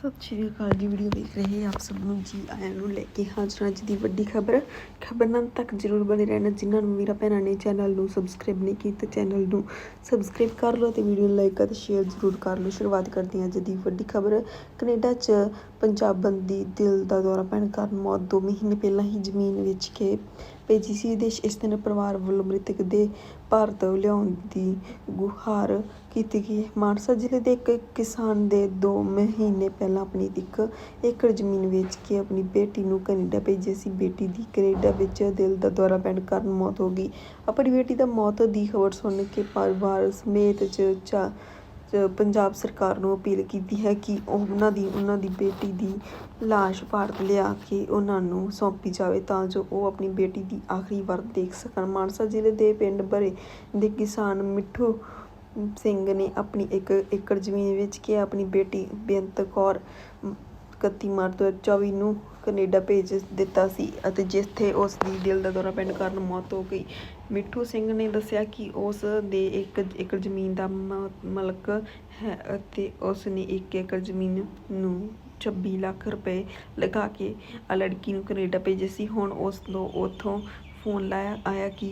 ਸਤਿ ਸ਼੍ਰੀ ਅਕਾਲ ਜੀ, ਵੀਡੀਓ ਵੇਖ ਰਹੇ ਆਪ ਸਭ ਨੂੰ ਜੀ, ਆਇਆਂ ਨੂੰ ਲੈ ਕੇ ਹਾਜ਼ਰ ਅੱਜ ਦੀ ਵੱਡੀ ਖਬਰ। ਖਬਰ ਨਾਲ ਤੱਕ ਜਰੂਰ ਬਣੇ ਰਹਿਣਾ, ਜਿਨ੍ਹਾਂ ਨੂੰ ਮੇਰਾ ਭੈਣਾਂ ਨੇ ਚੈਨਲ ਨੂੰ ਸਬਸਕ੍ਰਾਈਬ ਨਹੀਂ ਕੀਤਾ, ਚੈਨਲ ਨੂੰ ਸਬਸਕ੍ਰਾਈਬ ਕਰ ਲਓ ਤੇ ਵੀਡੀਓ ਨੂੰ ਲਾਈਕ ਅਤੇ ਸ਼ੇਅਰ ਜਰੂਰ ਕਰ ਲਓ। ਸ਼ੁਰੂਆਤ ਕਰਦੇ ਹਾਂ ਅੱਜ ਦੀ ਵੱਡੀ ਖਬਰ। ਕੈਨੇਡਾ 'ਚ ਪੰਜਾਬ ਬੰਦੀ ਦਿਲ ਦਾ ਦੌਰਾ ਪੈਣ ਕਾਰਨ ਮੌਤ, ਦੋ ਮਹੀਨੇ ਪਹਿਲਾਂ ਹੀ ਜ਼ਮੀਨ ਵੇਚ ਕੇ ਭੇਜੀ ਦੇਸ਼ ਇਸ ਪਰਿਵਾਰ ਵੱਲੋਂ ਮ੍ਰਿਤਕ ਦੇ ਭਾਰਤ ਲਿਆਉਣ ਦੀ ਗੁਹਾਰ ਕੀਤੀ ਗਈ ਮਾਨਸਾ ਜ਼ਿਲ੍ਹੇ ਦੇ ਇੱਕ ਕਿਸਾਨ ਦੇ 2 ਮਹੀਨੇ ਪਹਿਲਾਂ ਆਪਣੀ ਇੱਕ ਏਕੜ ਜ਼ਮੀਨ ਵੇਚ ਕੇ ਆਪਣੀ ਬੇਟੀ ਨੂੰ ਕੈਨੇਡਾ ਭੇਜਿਆ ਸੀ। ਬੇਟੀ ਦੀ ਕੈਨੇਡਾ ਵਿੱਚ ਦਿਲ ਦਾ ਦੌਰਾ ਪੈਣ ਕਾਰਨ ਮੌਤ ਹੋ ਗਈ। ਆਪਣੀ ਬੇਟੀ ਦਾ ਮੌਤ ਦੀ ਖਬਰ ਸੁਣ ਕੇ ਪਰਿਵਾਰ ਸਮੇਤ ਚ ਪੰਜਾਬ ਸਰਕਾਰ ਨੂੰ ਅਪੀਲ ਕੀਤੀ ਹੈ ਕਿ ਉਹਨਾਂ ਦੀ ਉਹਨਾਂ ਦੀ ਬੇਟੀ ਦੀ ਲਾਸ਼ ਭਾਰਤ ਲਿਆ ਕੇ ਉਹਨਾਂ ਨੂੰ ਸੌਂਪੀ ਜਾਵੇ ਤਾਂ ਜੋ ਉਹ ਆਪਣੀ ਬੇਟੀ ਦੀ ਆਖਰੀ ਵਾਰ ਦੇਖ ਸਕਣ। ਮਾਨਸਾ ਜ਼ਿਲ੍ਹੇ ਦੇ ਪਿੰਡ ਬਰੇ ਦੇ ਕਿਸਾਨ ਮਿੱਠੂ ਸਿੰਘ ਨੇ ਆਪਣੀ ਇੱਕ ਏਕੜ ਜ਼ਮੀਨ ਵੇਚ ਕੇ ਆਪਣੀ ਬੇਟੀ ਬੇਅੰਤ ਕੌਰ 31 ਮਾਰਚ 2024 ਨੂੰ ਕੈਨੇਡਾ ਭੇਜ ਦਿੱਤਾ ਸੀ ਅਤੇ ਜਿੱਥੇ ਉਸ ਦੀ ਦਿਲ ਦਾ ਦੌਰਾ ਪੈਣ ਕਾਰਨ ਮੌਤ ਹੋ ਗਈ। ਮਿੱਠੂ ਸਿੰਘ ਨੇ ਦੱਸਿਆ ਕਿ ਉਸ ਦੇ ਇੱਕ ਏਕੜ ਜ਼ਮੀਨ ਦਾ ਮ- ਮਾਲਕ ਹੈ ਅਤੇ ਉਸ ਨੇ ਇੱਕ ਏਕੜ ਜ਼ਮੀਨ ਨੂੰ 26 ਲੱਖ ਰੁਪਏ ਲਗਾ ਕੇ ਲੜਕੀ ਨੂੰ ਕੈਨੇਡਾ ਭੇਜੇ ਸੀ। ਹੁਣ ਉਸ ਨੂੰ ਉੱਥੋਂ ਫੋਨ ਲਾਇਆ, ਆਇਆ ਕਿ